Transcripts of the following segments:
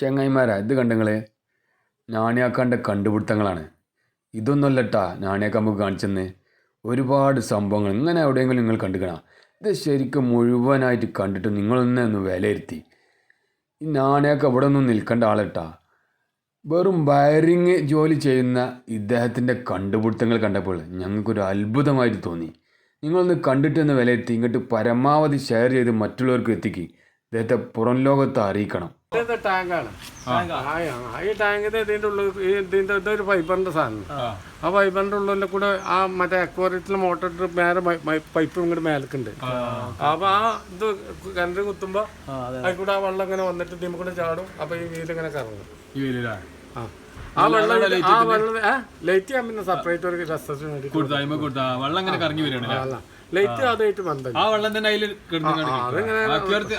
ചെങ്ങായിമാരാ? ഇത് കണ്ടങ്ങളെ? നാണിയാക്കാന്റെ കണ്ടുപിടുത്തങ്ങളാണ്. ഇതൊന്നുമല്ലട്ടാ നാണിയാക്ക നമുക്ക് കാണിച്ചെന്ന്. ഒരുപാട് സംഭവങ്ങൾ. ഇങ്ങനെ എവിടെയെങ്കിലും നിങ്ങൾ കണ്ടുക്കണ? ഇത് ശരിക്കും മുഴുവനായിട്ട് കണ്ടിട്ട് നിങ്ങളൊന്നെ ഒന്ന് വിലയിരുത്തി. ഈ നാണിയാക്ക ഇവിടെ ഒന്നും നിൽക്കേണ്ട ആളട്ടാ. വെറും വയറിങ് ജോലി ചെയ്യുന്ന ഇദ്ദേഹത്തിന്റെ കണ്ടുപിടുത്തങ്ങൾ കണ്ടപ്പോൾ ഞങ്ങൾക്കൊരു അത്ഭുതമായിട്ട് തോന്നി. നിങ്ങളൊന്ന് കണ്ടിട്ടൊന്ന് വിലയിരുത്തി ഇങ്ങോട്ട് പരമാവധി ഷെയർ ചെയ്ത് മറ്റുള്ളവർക്ക് എത്തിക്കി. ഇദ്ദേഹത്തെ പുറം ലോകത്ത് അറിയിക്കണം. ഇത് ടാങ്കാണ്? ഈ ടാങ്കിന്റെ ഇതിന്റെ ഉള്ളിൽ ഇതിന്റെ ഇതൊരു ഫൈബറിന്റെ സാധനം. ആ. പൈപ്പറിന്റെ ഉള്ളിൽ കൂടെ ആ മറ്റേ അക്വാറിയത്തിൽ മോട്ടർ ഇട്ട് മേലെ പൈപ്പ് ഇങ്ങോട്ട് മേലക്കുണ്ട്. അപ്പൊ ആ ഇത് കിണറ് കുത്തുമ്പോ അതിൽ കൂടെ ആ വെള്ളം ഇങ്ങനെ വന്നിട്ട് കൂടെ ചാടും. അപ്പൊ ഈ വീൽ ഇങ്ങനെ കറങ്ങും. ആ. വെള്ളം ആ വെള്ളം ലൈറ്റ് ഞാൻ പിന്നെ സെപ്പറേറ്റ് ഒരു രസത്തിന് വേണ്ടി വെള്ളം ഇങ്ങനെ കറങ്ങി വരികയാണ് ലൈറ്റ് അതായിട്ട് ബന്ധം ആ വെള്ളം തന്നെ അതിൽ അതിങ്ങനെ?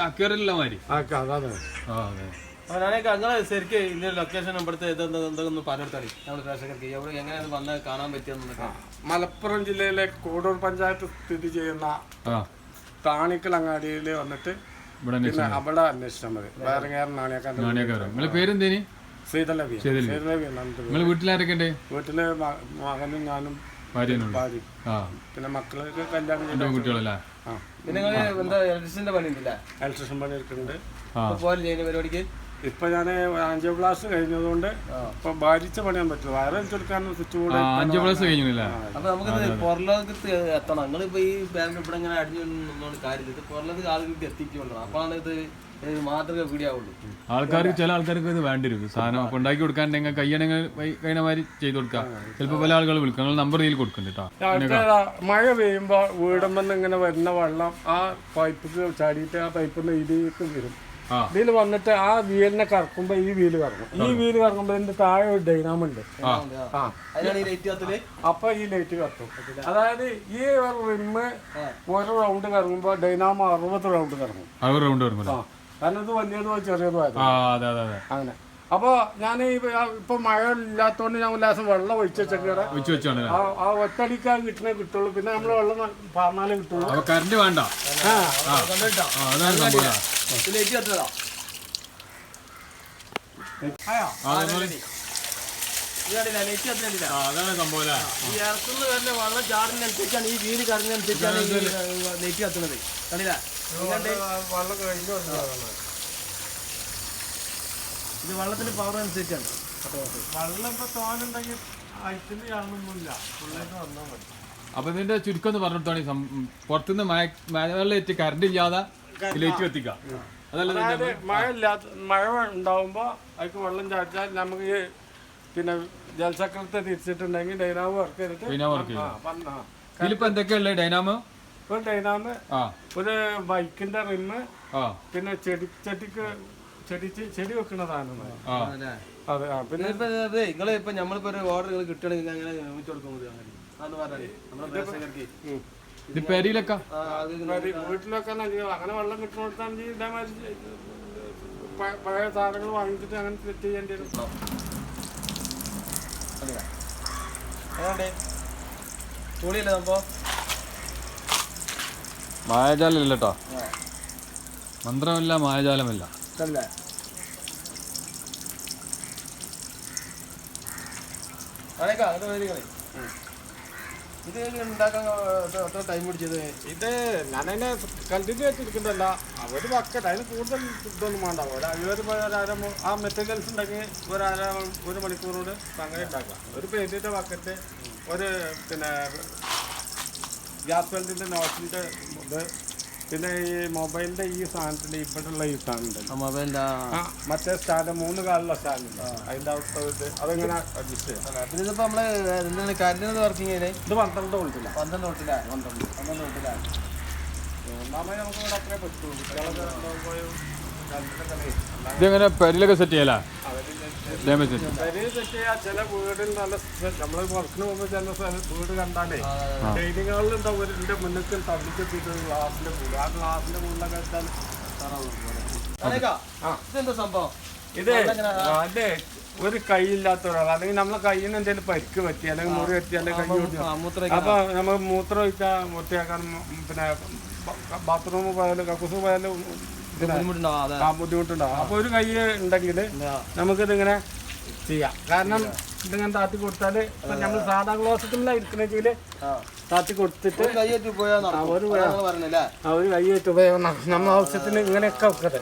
അക്യൂറിലുള്ള മാതിരി. ആ അതാണ്. അതെ. ഞാനൊക്കെ അങ്ങനെ ശരിക്കും ഇതിന്റെ ലൊക്കേഷൻ ഇവിടുത്തെ ഇതെന്താ എന്തൊക്കെ പറഞ്ഞെടുത്താടി നമ്മുടെ പ്രേക്ഷകർക്ക് എവിടെ എങ്ങനെയാണ് വന്ന് കാണാൻ പറ്റിയെന്നൊക്കെ മലപ്പുറം ജില്ലയിലെ കൂടൂർ പഞ്ചായത്ത് സ്ഥിതി ചെയ്യുന്ന താണിക്കൽ അങ്ങാടിയിൽ വന്നിട്ട് പിന്നെ അവിടെ അന്വേഷിച്ചാൽ മതി. വേറെ നാണിയാക്കാന്റെ നാണിയക്കാരോ? നിങ്ങളെ പേരെന്തേനി? ശ്രീതലവി വീട്ടിലാരൊക്കെ വീട്ടിൽ മകനും ഞാനും ഭാര്യയും ആ. പിന്നെ മക്കളൊക്കെ കല്യാണം ചെയ്ത് കുട്ടികളല്ലേ ആ. പിന്നെ നിങ്ങൾ എന്താ ഇലക്ട്രിസിന്റെ പണി ഉണ്ടല്ലേ ഇലക്ട്രീഷ്യൻ പണി എടുക്കുന്നുണ്ട് പോലെ ചെയ്യുന്ന പരിപാടിക്ക്? ഇപ്പൊ ഞാൻ ആൻജിയോപ്ലാസ്റ്റ് കഴിഞ്ഞതുകൊണ്ട് ഇപ്പൊ ഭാരിച്ച പണിയാൻ പറ്റില്ല. വയറ് ചുരുക്കാനും സ്വിച്ച് ബോർഡ് ആ, ക്ലാസ് കഴിഞ്ഞില്ല? അപ്പൊ നമുക്ക് പുറലോകത്ത് എത്തണം. നിങ്ങൾ ഇപ്പൊ ഈ ബാങ്ക് ഇവിടെ ഇങ്ങനെ അടിഞ്ഞു നിന്നോണ്ട് കാര്യമില്ല. ഇത് പുറലോകത്ത് ആളുകൾക്ക് എത്തിക്കൊള്ളണം അപ്പോഴാണ് ഇത് മാതൃക കൂടിയാവുള്ളൂ ആൾക്കാർക്ക് ചില ആൾക്കാർക്ക് ഇത് വേണ്ടി വരും സാധനം അപ്പൊ ഉണ്ടാക്കി കൊടുക്കാൻ നിങ്ങൾ കയ്യണങ്ങൾ കഴിഞ്ഞ മാതിരി ചെയ്ത് കൊടുക്കാം. ചിലപ്പോ പല ആളുകൾ വിളിക്കും. നിങ്ങൾ നമ്പർ ഇതിൽ കൊടുക്കുന്നുണ്ട് മഴ പെയ്യുമ്പോ വീടുമ്പോ ഇങ്ങനെ വരുന്ന വെള്ളം ആ പൈപ്പ് ചാടിയിട്ട് ആ പൈപ്പിൽ നിന്ന് ഇതിലേക്ക് വരും. ഇതിൽ വന്നിട്ട് ആ വീലിനെ കറക്കുമ്പോ ഈ വീൽ കറങ്ങും. ഈ വീൽ കറങ്ങുമ്പോ ഇതിന്റെ താഴെ ഒരു ഡൈനാമ ഉണ്ട്. ആ. അതിനാണ് ഈ ലൈറ്റ് കത്തിൽ അപ്പൊ ഈ ലൈറ്റ് കത്തും. അതായത് ഈ ഒരു റിമ്മ് ഒരു റൗണ്ട് കറങ്ങുമ്പോ ഡൈനാമോ അറുപത് റൗണ്ട് കറങ്ങും. അവർ റൗണ്ട് ആ. കാരണം ഇത് വലിയതോ ചെറിയതോ ആയിരുന്നു ആ അതെ അതെ അതെ. അങ്ങനെ. അപ്പൊ ഞാൻ ഇപ്പൊ മഴ ഇല്ലാത്തോണ്ട് ഞാൻ ഉല്ലാസം വെള്ളം ഒഴിച്ച് വെച്ചേക്കാണ് വെച്ച് വെച്ചാണ് ആ ആ ഒറ്റടിക്കാൻ കിട്ടണേ കിട്ടുള്ളൂ. പിന്നെ നമ്മൾ വെള്ളം പറഞ്ഞാലേ കിട്ടുള്ളൂ. അപ്പൊ കറണ്ട് വേണ്ട. ആ. അതാണ് സംഭവം. ആ, അതുപോലെ- ആ, അതാണ് സംഭവം അല്ലേ? ഈ ഇറക്കുന്ന വരുന്ന വെള്ളം ചാടുന്നതനുസരിച്ചാണ് ഈ വീട് കറങ്ങുന്നതനുസരിച്ചാണ് ഈ ലൈറ്റ് കത്തുന്നത് കണ്ടില്ല? വെള്ളം കഴിഞ്ഞു ഇത് വെള്ളത്തിന്റെ പവർ അനുസരിച്ചാണ്. വെള്ളം ഇപ്പൊ തോനുണ്ടെങ്കിൽ അയച്ചിന് കാണുന്നില്ല. പുള്ളേക്ക് വന്നാൽ മതി. അപ്പൊ ഇതിന്റെ ചുരുക്കം എന്ന് പറഞ്ഞിട്ടാണ് പുറത്തുനിന്ന് മഴ മഴവെള്ളം കറണ്ട് ഇല്ലാതെ ലൈറ്റ് കത്തിക്കാം അതല്ല മഴ ഇല്ലാത്ത മഴ ഉണ്ടാവുമ്പോ അതിക്ക് വെള്ളം ചാടിച്ചാൽ നമുക്ക് പിന്നെ ജലചക്രത്തെ തിരിച്ചിട്ടുണ്ടെങ്കിൽ ഡൈനാമോ വർക്ക് ചെയ്തിട്ട് ഡൈനാമോ വർക്ക് ആ, വന്ന- ആ. ഇതിലിപ്പോ എന്തൊക്കെയുള്ളത് ഡൈനാമോ? ഒരു ഡൈനാമ് ഒരു ബൈക്കിന്റെ റിമ്മ് പിന്നെ ചെടി ചെടിക്ക് ചെടി ചെടി വെക്കുന്ന സാധനം ആ. പിന്നെ ആ പിന്നെ നിങ്ങൾ ഇപ്പൊ നമ്മളിപ്പോ ഒരു ഓർഡർ കിട്ടണമെങ്കിൽ അങ്ങനെ നിർമ്മിച്ചു കൊടുക്കാൻ മതി അങ്ങനെ. അന്ന് പറഞ്ഞാൽ നമ്മുടെ പ്രേക്ഷകർക്ക്. അത് വീ- വീട്ടിലൊക്കെ. അങ്ങനെ വെള്ളം കിട്ടുന്നിടത്താണെങ്കിൽ ഇതേമാതിരി പഴയ സാധനങ്ങൾ വാങ്ങിച്ചിട്ട് അങ്ങനെ സെറ്റ് ചെയ്യേണ്ടി വരും. തുണിയല്ലേ സംഭവം? മായാജാലം ഇല്ല കേട്ടോ മന്ത്രമില്ല മായാജാലമില്ല ഇത് ഉണ്ടാക്കാൻ ടൈം പിടിച്ചത്. ഇത് ഞാനതിനെ കണ്ടിന്യൂ ആയിട്ടിരിക്കുന്നതല്ല. അവർ ബക്കറ്റ് അതിന് കൂടുതൽ ഇതൊന്നും വേണ്ട. ഒരു ഇരുപത് പോയ ഒരു അര മു- ആ മെറ്റീരിയൽസ് ഉണ്ടെങ്കിൽ ഒരു അര ഒരു മണിക്കൂറോട് അങ്ങനെ ഉണ്ടാക്കാം. ഒരു പെയിന്റിന്റെ വക്കറ്റ് ഒരു പിന്നെ ഗ്യാസ് വെൽഡിന്റെ നോട്ടിന്റെ ഇത് പിന്നെ ഈ മൊബൈലിന്റെ ഈ സാധനത്തിന്റെ ഇപ്പോഴുള്ള ഈ സാധനം മൊബൈലിന്റെ മറ്റേ സ്റ്റാൻഡ് മൂന്ന് കാലുള്ള സ്റ്റാൻഡ് അതിന്റെ അവസ്ഥ അതെങ്ങനെ അഡ്ജസ്റ്റ് ഇതിപ്പോ നമ്മൾ എന്താണ് കരണ്ടിന് വർക്കിംഗ് ചെയ്തേ ഇത് പന്ത്രണ്ട് വോൾട്ടില്ല പന്ത്രണ്ട് വോൾട്ടില്ല പന്ത്രണ്ട് പന്ത്രണ്ട് വോൾട്ടില്ല ഒന്നാമത് നമുക്ക് ഇവിടെ അത്രേ പറ്റുള്ളൂ. കുട്ടികളൊക്കെ ഇതെങ്ങനെ പരിലൊക്കെ സെറ്റ് ചെയ്യലാ? ഡാമേജ് സെറ്റ് പെരയിൽ സെറ്റ് ചെയ്യാ ചില വീടിൽ നല്ല നമ്മൾ വർക്കിന് പോകുമ്പോൾ ചില വീട് കണ്ടാലേ ഡൈനിങ് ഹാളിൽ ഉണ്ടാവും ഒരു ഇതിന്റെ മുന്നിൽ തള്ളിക്കെത്തിയിട്ട് ഗ്ലാസിന്റെ മുകളിൽ ആ ഗ്ലാസിന്റെ മുകളിലൊക്കെ വെച്ചാൽ ഇതെന്താ സംഭവം? ഇത് അതെ ഒരു കൈയില്ലാത്ത ഒരാൾ അല്ലെങ്കിൽ നമ്മളെ കയ്യിന് എന്തെങ്കിലും പരിക്ക് പറ്റി അല്ലെങ്കിൽ മുറി പറ്റി അല്ലെങ്കിൽ കൈ അപ്പൊ നമ്മൾ മൂത്രം ഒഴിച്ചാൽ വൃത്തിയാക്കാൻ പിന്നെ ബാത്റൂം പോയാലും കക്കൂസ് പോയാലും ബുദ്ധിമുട്ടുണ്ടാവും അപ്പൊ ഒരു കൈ ഉണ്ടെങ്കിൽ നമുക്കിത് ഇങ്ങനെ ചെയ്യാം. കാരണം ഇതിങ്ങനെ താത്തി കൊടുത്താൽ നമ്മൾ സാധാ ക്ലോസറ്റിലാണ് ഇരിക്കണെങ്കിൽ താത്തി കൊടുത്തിട്ട് ഒരു നടക്കും. ഒരു അതാ നിങ്ങൾ പറഞ്ഞല്ലേ ആ ഒരു കൈ വെച്ച് ഉപയോഗം നമ്മൾ ആവശ്യത്തിന് ഇങ്ങനെയൊക്കെ വെക്കട്ടെ.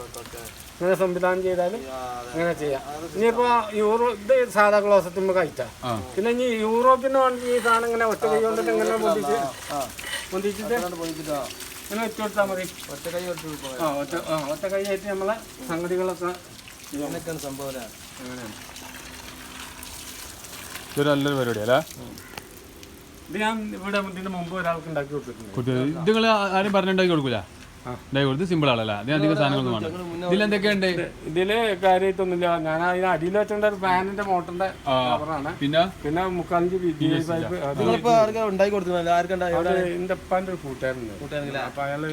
ഇങ്ങനെ സംവിധാനം ചെയ്താൽ ഇങ്ങനെ ചെയ്യാം. ഇനിയിപ്പോ യൂറോ ഇത് സാധാ ക്ലോസറ്റ് നമുക്ക് കഴിച്ചാൽ പിന്നെ ഇനി യൂറോപ്പിന് വേണ്ടി ഈ സാധനം ഇങ്ങനെ ഒറ്റ കൈ കൊണ്ടിട്ട് ഇങ്ങനെ പൊന്തിച്ച് പൊന്തിച്ചിട്ട്. ഇങ്ങനെ വെച്ച് കൊടുത്താൽ മതി. ഒറ്റ കൈ ആ ഒറ്റ ആ ഒറ്റ കൈ ആയിട്ട് നമ്മളെ സംഗതികളൊക്കെ അങ്ങനെയൊക്കെയാണ് സംഭവം അല്ലേ? അങ്ങനെയാണ്. ഇതൊരു നല്ലൊരു പരിപാടി അല്ലേ? ഇത് ഞാൻ ഇവിടെ ഇതിന് മുമ്പ് ഒരാൾക്ക് ഉണ്ടാക്കി കൊടുത്തിട്ടുണ്ട്. ഇത് നിങ്ങൾ ആരും പറഞ്ഞുണ്ടാക്കി കൊടുക്കൂല? കൊടുത്ത് സിമ്പിൾ ആണല്ലേ? അതിന് അധികം സാധനങ്ങളൊന്നും വേണ്ട. ഇതിലെന്തൊക്കെയുണ്ട് ഇതിൽ കാര്യമായിട്ടൊന്നുമില്ല ഞാൻ അതിന് അടിയിൽ വെച്ചിട്ടുണ്ട് ഒരു ഫാനിന്റെ മോട്ടറിന്റെ കവറാണ് പിന്നെ? പിന്നെ മുക്കാലഞ്ച് നിങ്ങളിപ്പോ ആർക്കാ ഉണ്ടാക്കി കൊടുത്തില്ല ആർക്കുണ്ടാ അത് എന്റെ ഉപ്പാന്റെ ഒരു കൂട്ടുകാരുണ്ട് കൂട്ടുകാരനില്ലേ? അപ്പൊ അയാൾ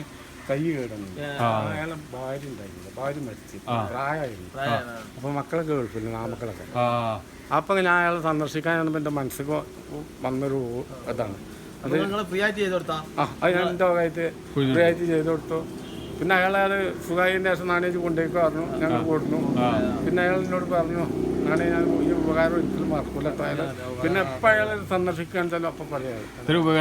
കൈ കേടുന്നു. അയാളെ ഭാര്യ ഉണ്ടായില്ല ഭാര്യ മരിച്ചു. പ്രായമായിരുന്നു. അപ്പൊ മക്കളൊക്കെ ഗൾഫില്ല ആ മക്കളൊക്കെ ആ. അപ്പൊ ഞാൻ അയാളെ സന്ദർശിക്കാൻ എന്റെ മനസ്സിൽ വന്നൊരു ഇതാണ്. അത് ഫ്രീ ആയിട്ട് ചെയ്ത് കൊടുത്താ? ആ അത് ഞാൻ എന്റെ വകയായിട്ട് ഫ്രീ ആയിട്ട് ചെയ്ത് കൊടുത്തു. പിന്നെ അയാൾ അയാൾ സുഖമായതിന്റെ ശേഷം നാണേജ് കൊണ്ടേക്ക് പറഞ്ഞു. ഞങ്ങൾ കൊടുത്തു. പിന്നെ അയാൾ എന്നോട് പറഞ്ഞു നാണേ ഞാൻ ഈ ഉപകാരം ഒരിക്കലും മറക്കൂല അയാൾ പിന്നെ എപ്പോൾ അയാൾ സന്ദർശിക്കാൻ വെച്ചാലും അപ്പം പറയാം. ഇത്ര അപ്പോൾ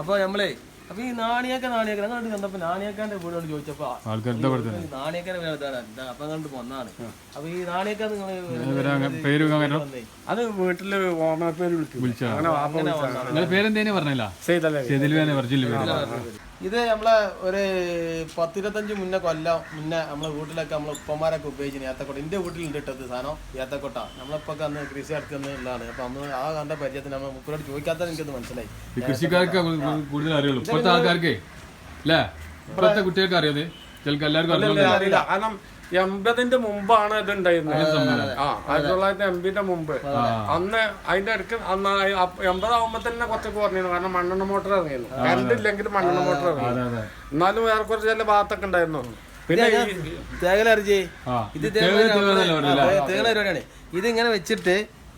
അപ്പൊ നമ്മളെ അപ്പൊ ഈ നാണിയൊക്കെ നാണിയൊക്കെ. ഞങ്ങൾ കണ്ടപ്പോ നാണിയക്കാന്റെ വീടോട് ചോദിച്ചപ്പോ ആൾക്കാർ എന്താ കൊടുത്തത് നാണിയക്കാരെ വേറെ അപ്പൊ കണ്ട് വന്നാണ് അപ്പൊ ഈ നാണിയൊക്കെ നിങ്ങൾ അത് വീട്ടിൽ ഓമന പേര് വിളിക്കും. അങ്ങനെ പേരെന്തേനെ പറഞ്ഞില്ല ഇത് നമ്മളെ ഒരു പത്തിരുപത്തഞ്ച് മുന്നേ കൊല്ലം മുന്നേ നമ്മളെ വീട്ടിലൊക്കെ നമ്മളെ ഉപ്പന്മാരൊക്കെ ഉപയോഗിച്ചു ഏത്തക്കൊട്ട. എന്റെ വീട്ടിലുണ്ട് ഇട്ടത് സാധനം ഏത്തക്കൊട്ട. നമ്മളിപ്പൊക്കെ അന്ന് കൃഷി നടത്തുന്നതാണ് അപ്പൊ അന്ന് ആ കണ്ട പരിചയത്തിന് നമ്മൾ മുപ്പരോട് ചോദിക്കാത്ത എനിക്കത് മനസ്സിലായി. കൃഷിക്കാർക്ക് കൂടുതൽ അറിയുള്ളൂ. ഇപ്പോഴത്തെ ആൾക്കാർക്ക് ഇപ്പോഴത്തെ കുട്ടികൾക്ക് അറിയാതെ ചിലക്ക് എല്ലാവർക്കും അറിയാം അറിയില്ല. കാരണം എൺപതിന്റെ മുമ്പാണ് ഇത് ഉണ്ടായിരുന്നത് ആ ആയിരത്തി തൊള്ളായിരത്തി എൺപതിന്റെ മുമ്പ്. അന്ന് അതിന്റെ ഇടയ്ക്ക് അന്ന് എൺപതാവുമ്പോ തന്നെ കുറച്ചൊക്കെ പറഞ്ഞിരുന്നു കാരണം മണ്ണെണ്ണ മോട്ടർ ഇറങ്ങിയിരുന്നു. കറണ്ട് ഇല്ലെങ്കിൽ മണ്ണെണ്ണ മോട്ടർ ഇറങ്ങി അതെ അതെ. എന്നാലും വേറെ കുറച്ച് ചില ഭാഗത്തൊക്കെ ഉണ്ടായിരുന്നു. പിന്നെ ഇത് തേങ്ങ തേങ്ങ പറഞ്ഞില്ല തേങ്ങല പരിപാടിയാണ് ഇത് ഇങ്ങനെ വെച്ചിട്ട്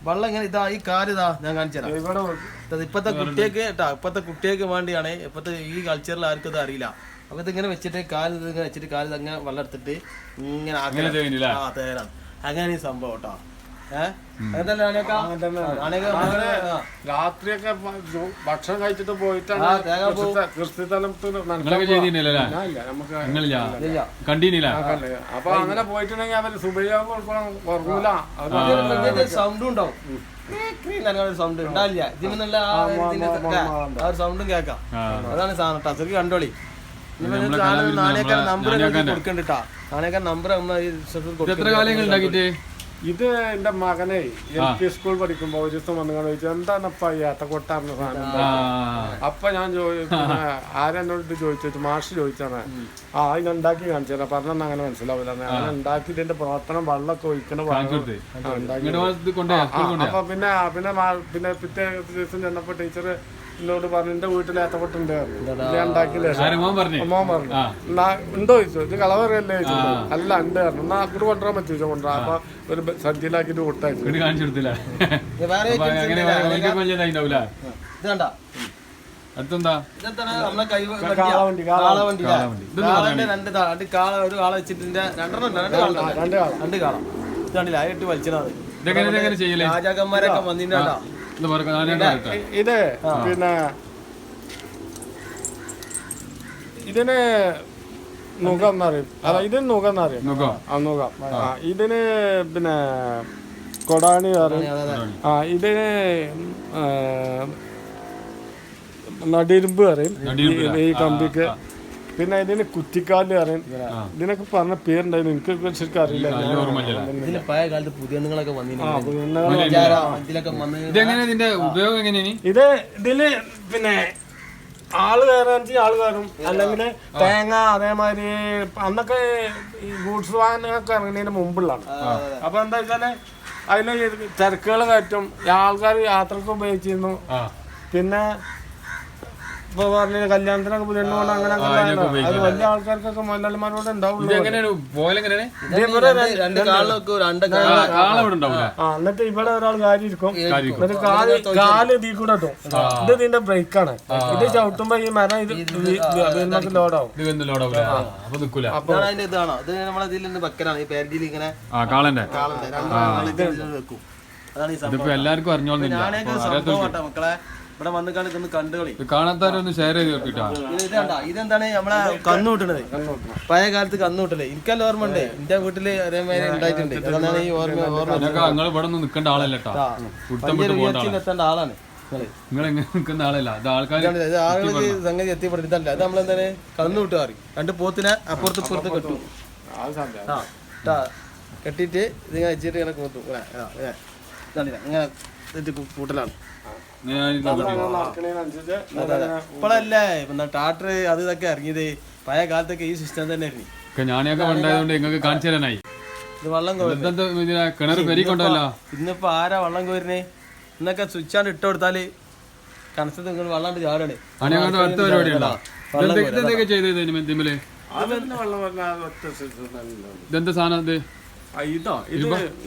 വെള്ളം ഇങ്ങനെ ഇതാ ഈ കാൽ ഇതാ ഞാൻ കാണിച്ചു തരാം ഇവിടെ ഇത് ഇപ്പത്തെ കുട്ടിയൊക്കെ കേട്ടാ ഇപ്പത്തെ കുട്ടിയൊക്കെ വേണ്ടിയാണ് ഇപ്പത്തെ ഈ കൾച്ചറിൽ ആർക്കും ഇത് അറിയില്ല. അപ്പൊ ഇതിങ്ങനെ വെച്ചിട്ട് കാൽ ഇങ്ങനെ വെച്ചിട്ട് കാൽ ഇതങ്ങനെ വെള്ളം എടുത്തിട്ട് ഇങ്ങനെ. അങ്ങനെ ആ തേരാണ്. അങ്ങനെ ഈ സംഭവം കേട്ടോ. രാത്രിയൊക്കെ ഭക്ഷണം കഴിച്ചിട്ട് പോയിട്ടാണ് ആ, തേങ്ങ പോവും. കൃഷി- കൃഷിസ്ഥലത്ത് നിങ്ങളൊക്കെ ചെയ്തില്ലല്ലേ ഇല്ല നമുക്ക് നിങ്ങളില്ല? ഇല്ല. കണ്ടീനില്ല. അപ്പൊ അങ്ങനെ പോയിട്ടുണ്ടെങ്കിൽ അവർ സുബൈയാകുമ്പോൾ ഉറങ്ങൂല സൗണ്ട് ഉണ്ടാവും. സൗണ്ട് ഉണ്ടാവില്ല. ഇതിനുള്ള ആ ഇതിന്റെ ആ ഒരു സൗണ്ടും കേക്കാം അതാണ് സാധനം. കണ്ടോളി. നാണയക്കാരൻ നമ്പർ. കൊടുക്കണ്ടിട്ടാ നാണയക്കാൻ നമ്പർ നമ്മൾ എത്ര. കാലങ്ങൾ ഇത് എന്റെ മകനെ എൽ പി സ്കൂൾ പഠിക്കുമ്പോ ഒരു ദിവസം വന്നു ചോദിച്ചു എന്താണപ്പ ഈ അത്തക്കൊട്ടാർന്ന സാധനം അപ്പൊ ഞാൻ ചോദിച്ചു ആരെന്നോട് ചോദിച്ചു മാഷ് ചോദിച്ചാണ്. ആ ഇത് ഉണ്ടാക്കി കാണിച്ചാൽ പറഞ്ഞാൽ അങ്ങനെ മനസ്സിലാവില്ല. അങ്ങനെ ഉണ്ടാക്കി ഇതിന്റെ പ്രവർത്തനം വെള്ളമൊക്കെ ഒഴിക്കണ കാണിച്ചു അപ്പൊ പിന്നെ പിന്നെ പിന്നെ പിറ്റേ ദിവസം ചെന്നപ്പോ ടീച്ചർ എന്നോട് പറഞ്ഞു എന്റെ വീട്ടിൽ ഏത്തപ്പെട്ടുണ്ട്. ഞാൻ ഉണ്ടാക്കിയില്ല ആരും മോൻ പറഞ്ഞു? ഉണ്ടോ? ചോദിച്ചു. ഇത് കളവറിയല്ലേ ചോദിച്ചു. അല്ല ഉണ്ട് പറഞ്ഞു. എന്നാ അങ്ങോട്ട് കൊണ്ടുവരാൻ പറ്റുമോ? കൊണ്ടുവരാം. അപ്പൊ ഒരു സദ്യയിലാക്കിട്ട് നമ്മളെ കൈ കാളവണ്ടി, കാളവണ്ടി. കാളവണ്ടി. രണ്ട് രണ്ട് കാള ഒരു കാള രണ്ടെണ്ണം രണ്ട് കാള. രണ്ട് കാളം. രണ്ട് വലിച്ചതാണ് രാജാക്കന്മാരൊക്കെ വന്നിട്ടാ ഇത് പിന്നെ ഇതിന് നുകം എന്നറിയും അതാ ഇതിന് നുകം എന്നറിയും. ആ നുകം ആ. ഇതിന് പിന്നെ കൊടാണി പറയും. ആ ഇതിന് ആ, നടിരുമ്പ് പറയും. ഈ കമ്പിക്ക്. പിന്നെ ഇതിന് കുറ്റിക്കാൽ പറയും. ഇതിനൊക്കെ പറഞ്ഞ പേരുണ്ടായിരുന്നു. എനിക്ക് ശരിക്കും അറിയില്ല. ഇതിന് പഴയ കാലത്ത് ഇത് ഇതിൽ പിന്നെ ആൾ കയറാൻ ആൾ കയറും. അല്ലെങ്കിൽ തേങ്ങ അതേമാതിരി അന്നൊക്കെ ഈ ഗൂഡ്സ് വാഹനങ്ങളൊക്കെ ഇറങ്ങുന്നതിന് മുമ്പുള്ളതാണ്. അപ്പൊ എന്താ വെച്ചാൽ അതിന് തിരക്കുകൾ കയറ്റും. ആൾക്കാർ യാത്രയ്ക്ക് ഉപയോഗിച്ചിരുന്നു. പിന്നെ ഇപ്പൊ പറഞ്ഞ കല്യാണത്തിനൊക്കെ പുതിയ കൊണ്ട് അങ്ങനെ അങ്ങനെ അത് വലിയ ആൾക്കാർക്കൊക്കെ മുതലാളിമാരോട് ഉണ്ടാവുള്ളൂ എന്നിട്ട് ഇവിടെ ഒരാൾ കാര്യം ഇരിക്കും എന്നിട്ട് കാൽ കാൽ ഇതിൽ കൂടെ ഇട്ടും ഇത് ഇതിന്റെ ബ്രേക്കാണ് ഇത് ചവിട്ടുമ്പോ ഈ മരം ഇത് ലോഡാവും അപ്പൊ ഇതാണ് ഇത് നമ്മളെ ഈ ഇങ്ങനെ കാളന്റെ. വെക്കും. അതാണ് ഈ സംഭവം. ഇതിപ്പോ എല്ലാവർക്കും അറിഞ്ഞോളുന്നില്ല. കേട്ടോ മക്കളെ. ഇവിടെ വന്ന് കളി ഇതൊന്ന് കണ്ടുകളി കളി. കാണാത്തവരൊന്ന് ഷെയർ ചെയ്ത് കേട്ടിട്ടാ ഇത് ഇതാണ്ടാ ഇതെന്താണ് നമ്മളെ കന്നു കൂട്ടണത്? പഴയ കാലത്ത് കന്നു കൂട്ടൽ. എനിക്കല്ല ഓർമ്മ ഉണ്ട്. എന്റെ വീട്ടിൽ അതേമാതിരി ഉണ്ടായിട്ടുണ്ട്. അതാണ് ഈ ഓർമ്മ ഓർമ്മ നിനക്ക് നിങ്ങൾ ഇവിടെ ഒന്നും നിൽക്കേണ്ട ആളല്ലട്ടാ കുട്ടം. വിട്ട് പോകേണ്ട ആളാ. എത്തേണ്ട ആളാണ് നിങ്ങൾ എങ്ങനെ നിൽക്കുന്ന ആളല്ല. ഇത് ആൾക്കാർ ഇതാണ് ഇത് ആളുകൾക്ക് സംഗതി എത്തിപ്പെടുത്തല്ല അത് നമ്മളെന്താണ് കന്നു മാറി രണ്ട് പോത്തിനെ അപ്പുറത്ത് ഇപ്പുറത്ത് കെട്ടു. ആ. ട്ടാ. കെട്ടിയിട്ട് ഇതിങ്ങനെ വെച്ചിട്ട് ഇങ്ങനെ കൂട്ടും. ഇങ്ങനെ കൂട്ടലാണ്. ഇപ്പോഴല്ലേ ടാട്ടർ അത് ഇതൊക്കെ ഇറങ്ങിയത്. പഴയ കാലത്തൊക്കെ ഈ സിസ്റ്റം തന്നെ ആയിരുന്നു. ഞാനൊക്കെ ഉണ്ടായതുകൊണ്ട് നിങ്ങൾക്ക് കാണിച്ചു തരാനായി. ഇത് വെള്ളം കിണർ ഇന്നിപ്പോ ആരാ വെള്ളം കോരുന്നേ? ഇന്നൊക്കെ സ്വിച്ചാണ്ട് ഇട്ട് കൊടുത്താൽ കണസത്ത് നിങ്ങൾ വെള്ളം ചാടാണ്. അടുത്ത ചെയ്തത് വെള്ളം. ഇതെന്താ സാധനം ഇത് ഇതോ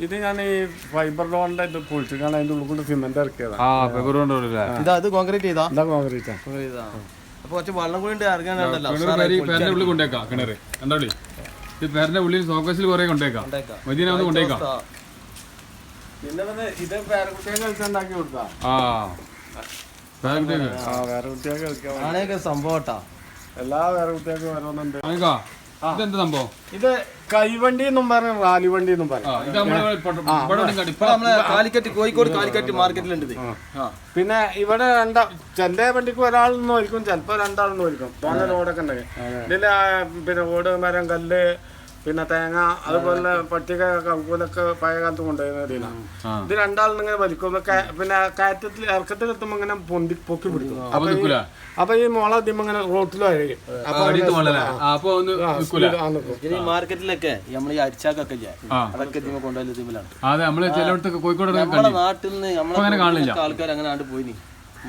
ഇത് ഞാൻ ഈ ഫൈബർ ലോണിന്റെ ഇത് പൊളിച്ചിട്ടാണ് അതിന്റെ ഉള്ളിൽ കൂടെ സിമെന്റ് ഇറക്കിയതാ. ആ പേപ്പർ കൊണ്ടല്ലേ ഇതാ ഇത് കോൺക്രീറ്റ് ചെയ്താ എന്താ കോൺക്രീറ്റ്. അപ്പൊ കുറച്ച് വെള്ളം കൂടി ഇറങ്ങാനുണ്ടല്ലോ കിണർ പെരി പേരിന്റെ ഉള്ളിൽ കൊണ്ടേക്കാം കിണർ എന്താ വിളി ഇത് പേരിന്റെ ഉള്ളിൽ സോക്കസിൽ കുറെ കൊണ്ടേക്കാം. കൊണ്ടേക്കാം. മദീന ഒന്ന് കൊണ്ടേക്കാം. പിന്നെ ഇത് പേരക്കുട്ടിയെ കളിച്ചുണ്ടാക്കി കൊടുത്താ. ആ. പേരക്കുട്ടിയൊക്കെ ആണേക്കെ സംഭവം എല്ലാ വേറെ കുട്ടികൾക്കും ഓരോന്നുണ്ട്. അണിക്കാ ഇതെന്താ സംഭവം? ഇത് കൈവണ്ടി എന്നും പറയും. റാലി വണ്ടി എന്നും കാലിക്കറ്റ് കോഴിക്കോട് കാലിക്കറ്റ് മാർക്കറ്റിലുണ്ട് ഇത്. പിന്നെ ഇവിടെ രണ്ടാ ചെന്റെ വണ്ടിക്ക് ഒരാളൊന്നും ഒരിക്കും ചിലപ്പോ രണ്ടാളെന്ന് ഒരിക്കും തോന്നെ റോഡൊക്കെ ഉണ്ടെങ്കിൽ. ഇതിൽ പിന്നെ ഓട് മരം കല്ല് പിന്നെ തേങ്ങ അതുപോലെ പട്ടിക കൂലൊക്കെ പഴയ കാലത്ത് കൊണ്ടുപോയിരുന്ന ഇതിലാണ് ആ. ഇത് രണ്ടാളും ഇങ്ങനെ വലിക്കും. പിന്നെ കയറ്റത്തിൽ ഇറക്കത്തിൽ എത്തുമ്പോ ഇങ്ങനെ പൊന്തി പൊക്കി പിടിക്കും. അപ്പൊ ഈ- മുള എത്തുമ്പോ ഇങ്ങനെ റോട്ടിലും അഴകും അപ്പൊ മാർക്കറ്റിലൊക്കെ നമ്മൾ ഈ അരിച്ചാക്കൊക്കെ അതൊക്കെ ഇതിമ കൊണ്ടുപോയി അതെ നമ്മൾ നാട്ടിൽ നിന്ന് അങ്ങനെ നമ്മളെ. ആൾക്കാർ അങ്ങനെ ആണ്ട് പോയിനി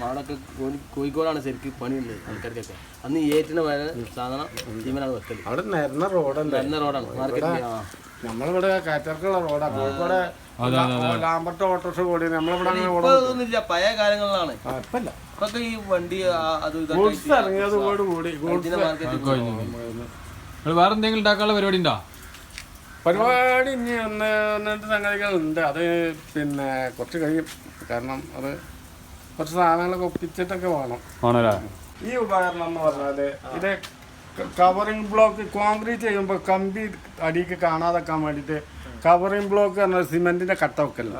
മാടൊക്കെ കോഴി- കോഴിക്കോടാണ് ശരിക്കും പണിയുണ്ട് ആൾക്കാർക്കൊക്കെ. അന്ന് ഈ ഏറ്റിന് വരെ സാധനം ടീമിനാണ് വെക്കൽ. അവിടെ നിരന്ന റോഡല്ലേ? വരുന്ന റോഡാണ്. മാർക്കറ്റ് നമ്മളിവിടെ കാറ്റർക്കുള്ള റോഡാ. കോഴിക്കോട് ലാമ്പർട്ട് ഓട്ടോസ് കൂടി നമ്മളിവിടെ പഴയ കാലങ്ങളിലാണ്. ഇപ്പൊക്കെ ഈ വണ്ടി ആ, അത് ഇതൊക്കെ ഗുഡ്സ് ഇറങ്ങിയത് കൂടി വേറെ എന്തെങ്കിലും ഉണ്ടാക്കാനുള്ള പരിപാടി ഉണ്ടോ? പരിപാടി ഇനി ഒന്ന് ഒന്നിട്ട് സംഗതികളുണ്ട് അത് പിന്നെ കുറച്ച് കഴിയും. കാരണം അത് കുറച്ച് സാധനങ്ങളൊക്കെ ഒപ്പിച്ചിട്ടൊക്കെ വേണം. ആണല്ലേ ഈ ഉപകരണം എന്ന് പറഞ്ഞാൽ ഇത് കവറിംഗ് ബ്ലോക്ക് കോൺക്രീറ്റ് ചെയ്യുമ്പോൾ കമ്പി അടിക്ക് കാണാതെക്കാൻ വേണ്ടിയിട്ട് കവറിംഗ് ബ്ലോക്ക് പറഞ്ഞാൽ സിമെന്റിന്റെ കട്ട വെക്കല്ലോ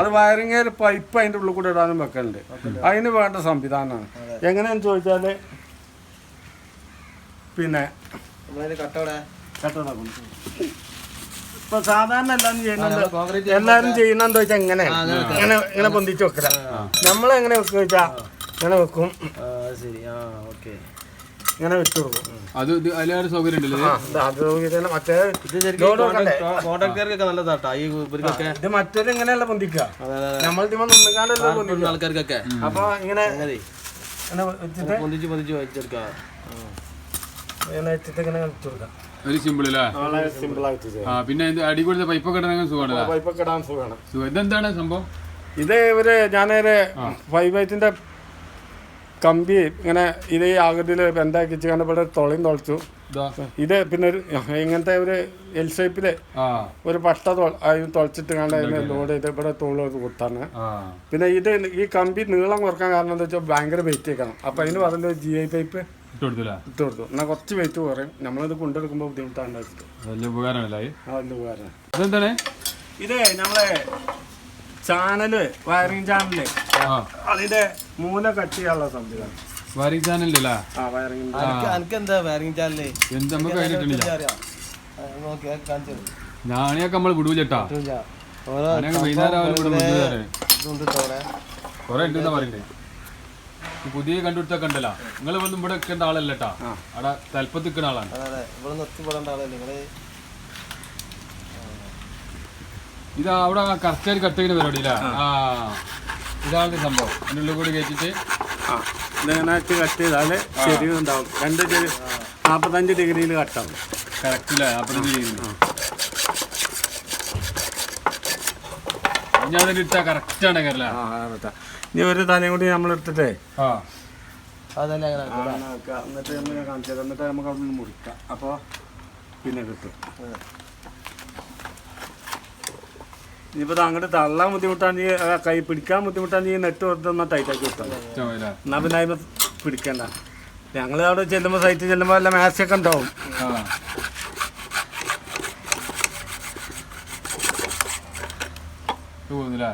അതെ വയറിംഗ് പൈപ്പ് അതിന്റെ ഉള്ളിൽ കൂടെ ഇടാനും വെക്കലുണ്ട്. അതിന് വേണ്ട സംവിധാനമാണ്. എങ്ങനെയാന്ന് ചോദിച്ചാൽ പിന്നെ നമ്മളതിന് കട്ടോടെ ഇപ്പൊ സാധാരണ എല്ലാം ചെയ്യുന്നുണ്ട്. എല്ലാരും ചെയ്യുന്ന വെച്ചാൽ എങ്ങനെ ഇങ്ങനെ. ഇങ്ങനെ പൊന്തിച്ച് വെക്കല. നമ്മളെങ്ങനെ വെക്കുക വെച്ചാ ഇങ്ങനെ വെക്കും. ശരി. ആ ഓക്കെ. ഇങ്ങനെ വെച്ചു കൊടുക്കും. അത് ഇത് അതിലൊരു സൗകര്യം ഉണ്ടല്ലോ? ആ, ഇത് അത് ഇതിന് മറ്റേ ഇത് ശരിക്കും കോൺട്രാക്ടർക്കൊക്കെ നല്ലതാട്ടാ ഈ ഇവർക്കൊക്കെ. ഇത് മറ്റേത് ഇങ്ങനെയല്ല പൊന്തിക്കുക നമ്മൾ നിന്നുകാണ്ടല്ല ആൾക്കാർക്കൊക്കെ. അപ്പൊ ഇങ്ങനെ പൊന്തിച്ച് പൊന്തിച്ച് വെച്ചെടുക്കാം. ഇങ്ങനെ വെച്ചിട്ട് ഇങ്ങനെ വെച്ചു കൊടുക്കാം. ഒരു സിമ്പിൾ അല്ലേ വളരെ സിമ്പിൾ ആയിട്ട് ചെയ്യാം. ആ പിന്നെ ഇത് പൈപ്പ് പൈപ്പൊക്കെ സുഖമാണ്? പൈപ്പൊക്കെ ഇടാൻ സുഖമാണ്. സുഖം. ഇതെന്താണ് സംഭവം? ഇത് ഇവർ ഞാനൊരു ഫൈവ് എയ്റ്റിന്റെ കമ്പി ഇങ്ങനെ ഇത് ഈ ആകൃതിയിൽ ബെൻഡാക്കി വെച്ച് ഇവിടെ തുളയും തുളച്ചു. ഇതാ. പിന്നെ ഒരു ഇങ്ങനത്തെ ഒരു എൽ ഷേപ്പിൽ ഒരു പട്ട അതിന് തുളച്ചിട്ട് കണ്ട് അതിന് ലോഡ് ചെയ്ത് ഇവിടെ തോൾ കുത്താണ്. പിന്നെ ഇത് ഈ കമ്പി നീളം കുറയ്ക്കാൻ കാരണം എന്താ വെച്ചാൽ ഭയങ്കര വെയിറ്റ് വെക്കണം അപ്പൊ അതിന് പറഞ്ഞ ജി ഐ പൈപ്പ് ഇട്ട് കൊടുത്തില്ല ഇട്ട് കൊടുത്തു എന്നാൽ കുറച്ച് വെയിറ്റ് കുറയും. നമ്മളിത് കൊണ്ടെടുക്കുമ്പോൾ ബുദ്ധിമുട്ടാണ് വെച്ചിട്ട് വലിയ ഉപകാരമാണല്ലേ ആ വലിയ ഉപകാരം ഇതെന്താണ്? ഇത് നമ്മളെ ചാനൽ വയറിംഗ് ചാനൽ അതിന്റെ മൂല കട്ട് ചെയ്യാനുള്ള സംവിധാനം. വയറിംഗ് ചാനലല്ലേ ആ വയറിംഗ് എനിക്ക് എന്താ വയറിംഗ് ചാനലേ എന്ത് നമുക്ക് കഴിഞ്ഞിട്ടില്ല. ഞാണിയൊക്കെ നമ്മൾ വിടൂലട്ടാ വൈകുന്നേരം കുറെ ഉണ്ടെന്നാ പറയണ്ടേ? പുതിയ കണ്ടുപിടുത്തൊക്കെ ഉണ്ടല്ലോ. നിങ്ങൾ വന്ന് ഇവിടെ നിൽക്കേണ്ട ആളല്ലട്ടാ. അവിടെ തലപ്പത്ത് നിൽക്കുന്ന ആളാണ് ഇവിടെ നിർത്തിപ്പെടേണ്ട ആളല്ലേ നിങ്ങൾ? ഇത് അവിടെ കറക്റ്റായിട്ട് കട്ട് ചെയ്യുന്ന പരിപാടി അല്ലേ ആ. ഇതാണ് സംഭവം. അതിന്റെ ഉള്ളിൽ കൂടി കയറ്റിട്ട് ആ. ഇതിങ്ങനെ വെച്ച് കട്ട് ചെയ്താൽ ചെരിവ് ഉണ്ടാവും. രണ്ട് ചെരി നാൽപ്പത്തഞ്ച് ഡിഗ്രിയിൽ കട്ടാവും. കറക്റ്റ് അല്ലേ? അപ്പുറം ചെയ്യുന്നു ഞാൻ അതിന് ഇട്ടാ കറക്റ്റ് ആണ് കരല ആ അതാ ഇനി ഒരു തലയും കൂടി നമ്മൾ എടുത്തിട്ടേ. എന്നിട്ട് നമ്മൾ കാണിച്ചു തരാം. എന്നിട്ട് നമുക്ക് അവിടെ നിന്ന് മുറിക്കാം. അപ്പോൾ പിന്നെ കിട്ടും. ഇനിയിപ്പോൾ ഇത് അങ്ങോട്ട് തള്ളാൻ ബുദ്ധിമുട്ടാണ് കൈ പിടിക്കാൻ ബുദ്ധിമുട്ടാണെങ്കിൽ നെറ്റ് കൊടുത്തൊന്ന് ടൈറ്റാക്കി വിട്ടാൽ എന്നാ പിന്നെ അതിന് പിടിക്കണ്ട. ഞങ്ങൾ അവിടെ ചെല്ലുമ്പോൾ സൈറ്റിൽ ചെല്ലുമ്പോൾ എല്ലാം മാച്ചൊക്കെ ഉണ്ടാവും ആ ഇത് പോകുന്നില്ലേ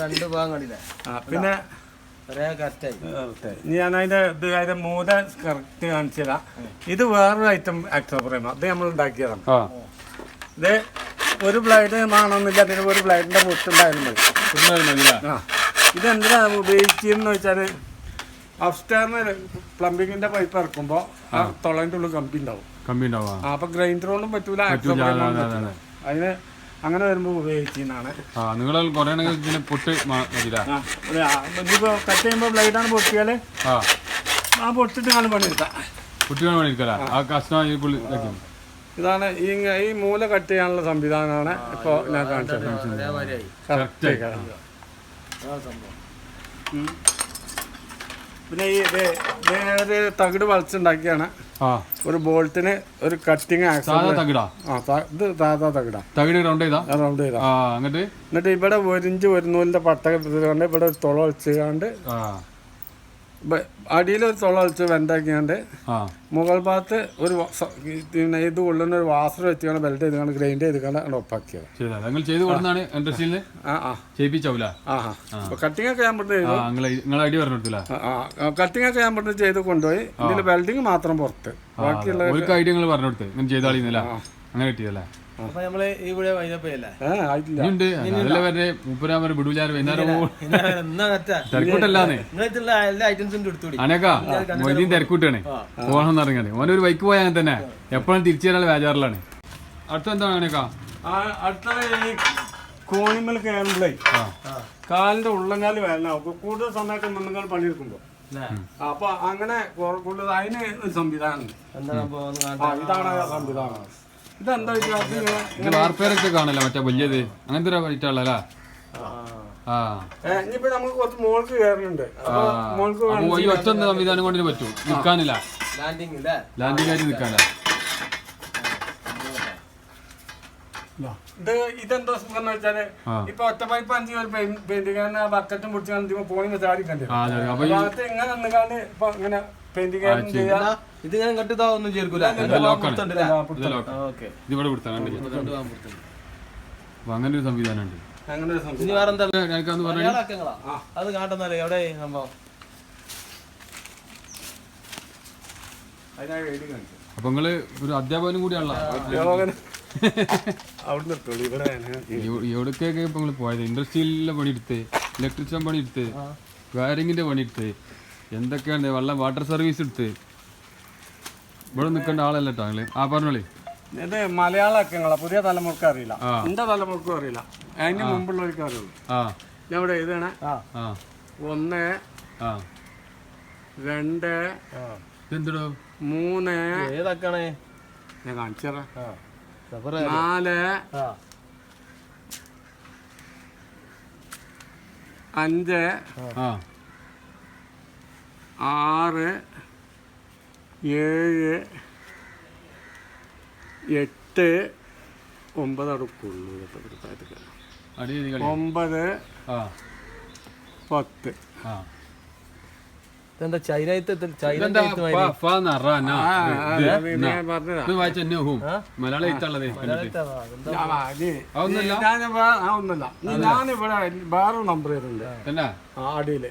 രണ്ട് ഭാഗം കണ്ടില്ലേ? പിന്നെ ഞാൻ അതിന്റെ ഇത് അതിന്റെ മൂല കറക്റ്റ് കാണിച്ചതാ ഇത് വേറൊരു ഐറ്റം ആക്സോപ്രേമ അത് നമ്മൾ ഉണ്ടാക്കിയതാണ്. ഇത് ഒരു ബ്ലൈഡ് ആണെന്നില്ല അതിന് ഒരു ബ്ലൈഡിന്റെ മുട്ടുണ്ടായാലും ഉപയോഗിക്കുന്ന ആ. ഇതെന്തിനാ പ്ലംബിങ്ങിന്റെ വെച്ചാൽ അപ്സ്റ്റാറിന് പ്ലംബിങ്ങിന്റെ പൈപ്പ് ഇറക്കുമ്പോൾ ആ തൊള്ളതിന്റെ ഉള്ളിൽ കമ്പി ഉണ്ടാവും. കമ്പി ഉണ്ടാവാ ആ അപ്പം ഗ്രൈൻഡർ കൊണ്ടും പറ്റൂല. അതിന് അങ്ങനെ വരുമ്പോൾ ഉപയോഗിക്കുന്നതാണ് ആ നിങ്ങൾ കുറേ ഇതിനെ പൊട്ട് ഇനിയിപ്പോൾ കട്ട് ചെയ്യുമ്പോൾ ബ്ലൈഡാണ് പൊട്ടിയാൽ ആ. ആ പൊട്ടിട്ട് കാണും പണിയെടുക്കാം. കുട്ടികൾ പണിയിരിക്കല ആ. കഷ്ണം ഈ പുള്ളി ഇതാക്കി. ഇതാണ് ഈ ഈ മൂല കട്ട് ചെയ്യാനുള്ള സംവിധാനമാണ് ഇപ്പോൾ ഞാൻ കാണിച്ചത്. കറക്റ്റ് സംഭവം. പിന്നെ ഈ ഒരു തകിട് വളച്ചുണ്ടാക്കിയാണ്. ഒരു ബോൾട്ടിന് ഒരു കട്ടിങ് തകിടാ? ആ ത- ഇത് സാധാ തകിടാ. തകിട് റൗണ്ട് ചെയ്താ? റൗണ്ട് ചെയ്താ. ആ എന്നിട്ട്? എന്നിട്ട് ഇവിടെ ഒരിഞ്ച് ഒരു നൂലിന്റെ പട്ട ഇവിടെ ഒരു തുള ഒളിച്ചുകൊണ്ട് ആ. അടിയിൽ ഒരു തുള വെച്ച് വെന്താക്കിയാണ്ട് മുകൾ ഭാഗത്ത് ഒരു പിന്നെ ഇത് കൊള്ളുന്ന ഒരു വാസർ വെച്ചുകൊണ്ട് ബെൽറ്റ് ചെയ്തുകൊണ്ട് ഗ്രൈൻഡ് ചെയ്തുകൊണ്ട് ഒപ്പാക്കിയത് നിങ്ങൾ ചെയ്ത് കൊടുത്താണ് ഇൻഡസ്ട്രിയിൽ ചെയ്യിപ്പിച്ചാവൂല? കട്ടിങ് ഒക്കെ ഞാൻ പറഞ്ഞു കട്ടിങ് ഒക്കെ ഞാൻ ഇവിടുന്ന് ചെയ്ത് കൊണ്ടുപോയി. ഇതിൽ വെൽഡിങ് മാത്രം പുറത്ത്. ബാക്കിയുള്ള ഐഡിയ പറഞ്ഞു കൊടുത്ത്. ചെയ്താളിന്നില്ല? അങ്ങനെ കിട്ടിയല്ലേ അപ്പൊ നമ്മൾ തിരക്കൂട്ടാണ്. പോകണം ഇറങ്ങാണ് ഓനെ ഒരു ബൈക്ക് പോയാൽ തന്നെ. എപ്പോഴും തിരിച്ചു വരാനുള്ള വേജാറിലാണ്. അടുത്ത എന്താണ് അനക്കാ ആ, അടുത്തത് കോണിമൽ കയറുമ്പോഴേ ആ. കാലിന്റെ ഉള്ളങ്കാൽ വേദന കൂടുതൽ സമയത്ത് നമ്മൾ പണിയെടുക്കുമ്പോൾ അപ്പൊ അങ്ങനെ കൂടുതൽ അതിന് ഒരു സംവിധാനം ഇതാണ് ആ സംവിധാനം. ഇതെന്താ ഇത് വാർപ്പേരൊക്കെ കാണല്ലോ? മറ്റേ വലിയത്. അങ്ങനത്തെ ഒരു ഐറ്റം ഉള്ളല്ലേ ആ. ഇനിയിപ്പോ നമുക്ക് കുറച്ച് മോൾക്ക് കയറുന്നുണ്ട് ഈ ഒറ്റ സംവിധാനം കൊണ്ട് പറ്റൂ. നിൽക്കാനില്ല. ലാൻഡിംഗ് ആയിട്ട് നിൽക്കാനില്ല. ഇത്. ഇതെന്താ സുഖം എന്ന് വെച്ചാൽ. ഇപ്പൊ ഒറ്റപ്പൈപ്പ് അഞ്ച് പെയിന്റിങ് ബക്കറ്റും പിടിച്ച് പോയി ചാടി കണ്ടു ആ അതെ അപ്പൊ ഈ ഭാഗത്ത് ഇങ്ങനെ നിന്നുകാണ്ട് ഇപ്പൊ ഇങ്ങനെ ഇത് ഞാൻ കണ്ടിട്ട് ഇതാ ഒന്നും ചേർക്കൂല. ഇത് ലോക്കാണ് ഇത് ലോക്ക് ഓക്കെ. ഇത് ഇവിടെ കൊടുത്താൽ അങ്ങനെ ഒരു സംവിധാനം ഉണ്ട്. ഇനി വേറെ എന്താ? അത് കാട്ടുന്നാലേ എവിടെ സംഭവം? അപ്പൊ നിങ്ങൾ ഒരു അധ്യാപകനും കൂടിയാണല്ലോ എവിടേക്കൊക്കെ ഇപ്പൊ പോയത്? ഇൻഡസ്ട്രിയിലെ പണിയെടുത്ത് ഇലക്ട്രീഷ്യൻ പണിയെടുത്ത് വയറിങ്ങിന്റെ പണിയെടുത്ത് എന്തൊക്കെയാണ് വെള്ളം വാട്ടർ സർവീസ് എടുത്ത്. ഇവിടെ നിൽക്കേണ്ട ആളല്ല കേട്ടോ ആ പറഞ്ഞോളി. ഇത് മലയാളക്കങ്ങളാ പുതിയ തലമുറയ്ക്ക് അറിയില്ല. എന്റെ തലമുറക്കും അറിയില്ല. അതിന് മുമ്പുള്ളവർക്ക് അറിയുള്ളൂ. ആ. ഞാൻ ഇവിടെ എഴുതണേ ആ. ഒന്ന് ആ. രണ്ട് മൂന്ന് ഏതൊക്കെയാണ്? ഞാൻ കാണിച്ചു തരാം സഫർ നാല് അഞ്ച് ആ. ആറ് ഏഴ് എട്ട് ഒമ്പത് അടുക്കുള്ളൂ കേട്ടോ ഒമ്പത് ആ. പത്ത്. ഇതെന്താ ചൈന ഇതെന്താ ഫ, ഫ എന്ന് പറ, ന. ആ, ഇത്, അത് ന. ഞാൻ പറഞ്ഞതാ ഇത് വായിച്ച എന്നെ ഹൂം മലയാളം എഴുത്തുള്ളത് ഞാൻ ആ, ഇത് അതൊന്നുമില്ല? ഞാൻ വേ- ആ, ഒന്നുമില്ല ഞാനിവിടെ വേറെ നമ്പർ ചെയ്തിട്ടുണ്ട് തന്നെ ആ അടിയിൽ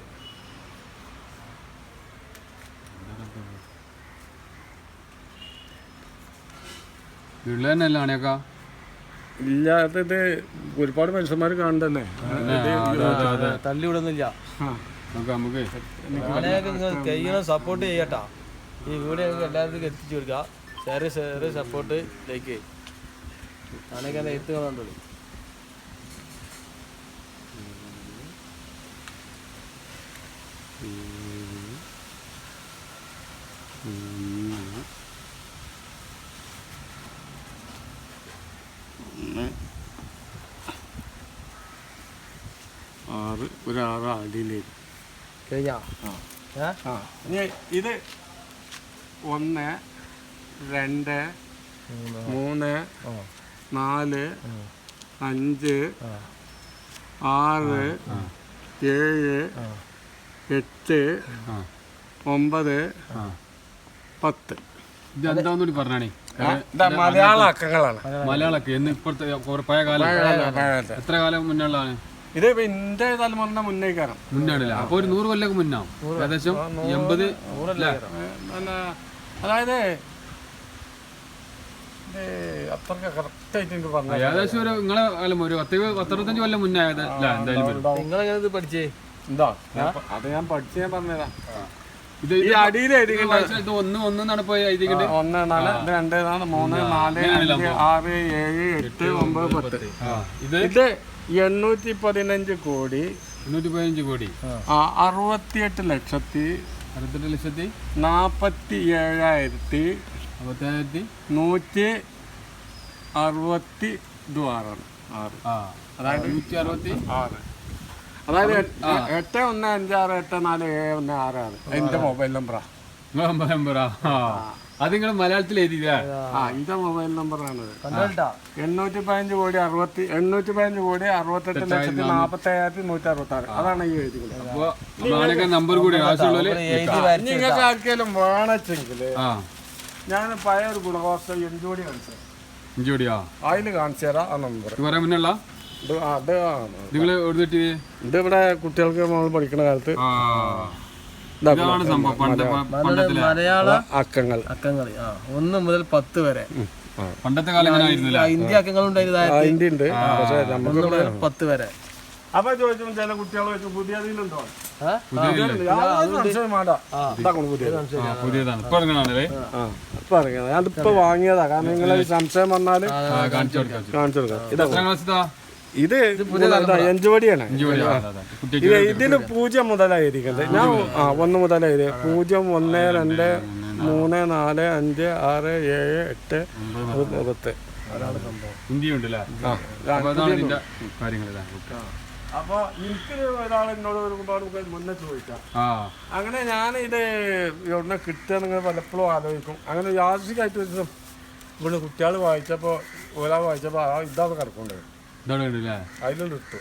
വീട്ടിൽ തന്നെ അല്ല? ഇല്ലാത്ത ഇല്ലാത്തത് ഒരുപാട് മനുഷ്യന്മാർ കാണണ്ടല്ലേ തള്ളി വിടുന്നില്ല. നമുക്ക് കഴിയണം സപ്പോർട്ട് ചെയ്യട്ടാ. ഈ വീഡിയോ എല്ലാവർക്കും എത്തിച്ചു കൊടുക്കുക ഷെയർ ഷെയർ സപ്പോർട്ട് ലൈക്ക്. എന്റെ എത്ത് കാണുന്നുള്ളൂ ആറ് ഒരു ആറ് അടിയിലേക്ക് കഴിഞ്ഞാ? ആ. ഇനി ഇത് ഒന്ന് രണ്ട് മൂന്ന് നാല് അഞ്ച് ആറ് ഏഴ് എട്ട് ഒമ്പത് പത്ത്. ഇത് എന്താന്നൂടി പറഞ്ഞാണേ. മലയാള അക്കങ്ങളാണ്. മലയാളമൊക്കെ എന്ന് ഇപ്പോഴത്തെ പഴയ കാലം. എത്ര കാലം മുന്നുള്ളതാണ് ഇത് എന്റെ തലമുറന്റെ മുന്നേക്കാരം. മുന്നാണല്ലേ അപ്പൊ ഒരു നൂറ് കൊല്ലം മുന്നാവും. ഏകദേശം എൺപത് അല്ലേ? അതായത് അത്രയ്ക്ക് എനിക്ക് പറഞ്ഞു ഏകദേശം ഒരു നിങ്ങളെ കാലം ഒരു പത്ത് പത്തറുപത്തഞ്ച് കൊല്ലം മുന്നേ എന്തായാലും. ഇത് പഠിച്ചേ? എന്താ? അത് ഞാൻ പഠിച്ച് ഞാൻ പറഞ്ഞതാ ഇത് ഈ അടിയിൽ എഴുതിക്കണ്ട ഇത് ഒന്ന് ഒന്ന് എന്നാണ് പോയി എഴുതിക്കണ്ട് ഒന്ന് നാല് ഇത് രണ്ട് നാല് മൂന്ന് നാല് അഞ്ച് ആറ് ഏഴ് എട്ട് ഒമ്പത് പത്ത്. ഇത് ഇത് എണ്ണൂറ്റി പതിനഞ്ച് കോടി. എണ്ണൂറ്റി പതിനഞ്ച് കോടി. അറുപത്തിയെട്ട് ലക്ഷത്തി അറുപത്തെട്ട് ലക്ഷത്തി നാൽപ്പത്തി ഏഴായിരത്തി അമ്പത്തേഴായിരത്തി നൂറ്റി അറുപത്തി ആറ്. അതായത് നൂറ്റി അറുപത്തി ആറ്. അതായത് എട്ട് ഒന്ന് അഞ്ച് ആറ് എട്ട് നാല് ഏഴ് ഒന്ന് ആറ് ആറ്. എന്റെ മൊബൈൽ നമ്പറാ. നമ്പറാ. ആ. അത് നിങ്ങൾ മലയാളത്തിൽ എഴുതിയില്ലേ ആ എന്റെ മൊബൈൽ നമ്പർ ആണ് എണ്ണൂറ്റി പതിനഞ്ച് കോടി അറുപത്തി എണ്ണൂറ്റി പതിനഞ്ച് കോടി അറുപത്തെട്ട് ലക്ഷത്തി നാപ്പത്തി അയ്യായിരത്തി നൂറ്റി അറുപത്തി ആറ് അതാണ് ഈ എഴുതിയത് നമ്പർ കൂടി നിങ്ങൾക്ക് ആർക്കെങ്കിലും വേണച്ചെങ്കിൽ ആ. ഞാൻ പഴയ ഒരു ഗുണകോസ്റ്റ എൻജോടി കാണിച്ചു അഞ്ച് കോടിയാ അതിൽ കാണിച്ചു തരാം ആ നമ്പർ മുന്നുള്ള അത് ആ, നിങ്ങൾ എവിടെ കിട്ടിയത് ഇത് ഇവിടെ കുട്ടികൾക്ക് നമ്മൾ പഠിക്കുന്ന കാലത്ത് ആ. ഇതാണ് സംഭവം. പണ്ട് പണ്ടത്തിലെ മലയാള അക്കങ്ങൾ. അക്കങ്ങൾ. ആ ഒന്ന് മുതൽ പത്ത് വരെ. പണ്ടത്തെ കാലം ഇന്ത്യ അക്കങ്ങൾ ഉണ്ടായിരുന്നു പത്ത് വരെ. അപ്പൊ ചോദിച്ചു ചില പുതിയതിലുണ്ടോ? ഇപ്പൊ ഇറങ്ങിയത് ഞാനിപ്പോ വാങ്ങിയതാ. കാരണം നിങ്ങളെ സംശയം വന്നാൽ കാണിച്ചു കൊടുക്കാം. കാണിച്ചു കൊടുക്കാം. ഇതാ അഞ്ചുപടിയാണ് അഞ്ച് കോടി ആ, അതെ, അതെ. കുട്ടിക്ക് ഇത് ഇതിന് പൂജ്യം മുതലായിരിക്കുന്നത്. ഞാൻ ആ ഒന്ന് മുതലായത് പൂജ്യം ഒന്ന് രണ്ട് മൂന്ന് നാല് അഞ്ച് ആറ് ഏഴ് എട്ട് പത്ത് അപ്പൊ അതാണ് ഇതിന്റെ കാര്യങ്ങളില്ലേ അപ്പൊ എനിക്ക് ഒരാൾ എന്നോട് ഒരുപാട് മുന്നേ ചോദിക്കാം ആ. അങ്ങനെ ഞാൻ ഇത് എവിടെ കിട്ടുക നിങ്ങൾ പലപ്പോഴും ആലോചിക്കും. അങ്ങനെ യാദൃശികമായിട്ട് ഒരു ദിവസം ഇവിടെ കുട്ടികൾ വായിച്ചപ്പോൾ ഒരാൾ വായിച്ചപ്പോൾ ആ ഇതാണ് കിടക്കുന്നത് ഇട്ടു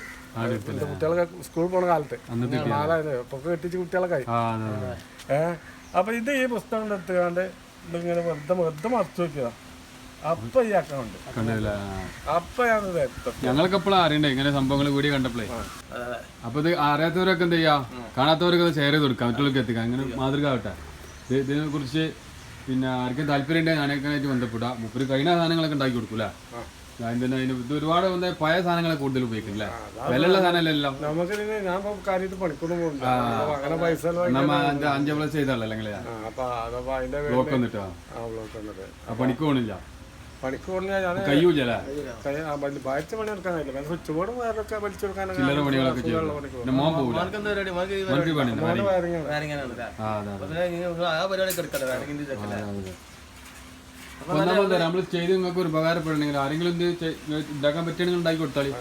കുട്ടികളൊക്കെ സ്കൂളിൽ പോണ കാലത്ത്. നാലായത് കെട്ടിച്ച് കുട്ടികളൊക്കെ ആയി. ഏഹ് അപ്പൊ ഇത് ഈ പുസ്തകം എടുത്തുകൊണ്ട് ഇതിങ്ങനെ വെറുതെ വെറുതെ മറച്ചു വെക്കുക അപ്പൊ ഈ അക്കൗണ്ട് അപ്പൊ ഞങ്ങൾക്ക് എപ്പോഴാണ് അറിയണ്ടേ? ഇങ്ങനെ സംഭവങ്ങൾ കൂടി കണ്ടപ്പോഴേ. അപ്പൊ ഇത് അറിയാത്തവരൊക്കെ എന്ത് ചെയ്യാ? കാണാത്തവരൊക്കെ ഷെയർ ചെയ്ത് കൊടുക്കാം. മറ്റുള്ളവർക്ക് എത്തിക്കാം. അങ്ങനെ മാതൃക ആവട്ടെ. ഇത് ഇതിനെ കുറിച്ച് പിന്നെ ആർക്കും താല്പര്യം ഉണ്ടെങ്കിൽ ഞാനൊക്കെ ബന്ധപ്പെടാം. മുപ്പര് കഴിഞ്ഞ സാധനങ്ങളൊക്കെ ഉണ്ടാക്കി കൊടുക്കൂലേ ഇത് ഒരുപാട് പഴയ സാധനങ്ങളെ കൂടുതൽ ഉപയോഗിക്കില്ല വിലയുള്ള സാധനമല്ലെല്ലാം നമുക്ക് ഇതിന് ഞാൻ ഇപ്പൊ പണിക്കൊന്നും അങ്ങനെ പൈസ അഞ്ച് പ്ലസ് അല്ലെങ്കിൽ? ബ്ലോക്ക് വന്നിട്ടാ? ആ ബ്ലോക്ക് വന്നത്. ആ പണിക്ക് പോണില്ല? പണിക്ക് പറഞ്ഞാൽ ഞാൻ കയ്യൂലല്ലേ ഭാരിച്ച പണി എടുക്കാൻ കഴിയില്ല കാരണം സ്വിച്ച് ബോർഡും വയറൊക്കെ വലിച്ചു കൊടുക്കാനൊക്കെ ചില്ലറ ഒന്നാമത് നമ്മൾ ചെയ്ത് നിങ്ങൾക്ക് ഒരു ഉപകാരപ്പെടണമെങ്കിൽ ആരെങ്കിലും ഇത് ഉണ്ടാക്കാൻ പറ്റുകയാണെങ്കിൽ ഉണ്ടാക്കി കൊടുത്താളി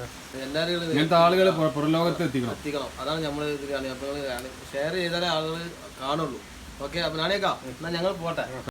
ഇങ്ങനത്തെ ആളുകൾ പുറം എത്തിക്കണം. എത്തിക്കണം. അതാണ് നമ്മൾ ഇത് കാണുക അപ്പൊ ഷെയർ ചെയ്താലേ ആളുകൾ കാണുള്ളൂ. ഓക്കെ അപ്പൊ നാണേക്കാ എന്നാ ഞങ്ങൾ പോട്ടെ.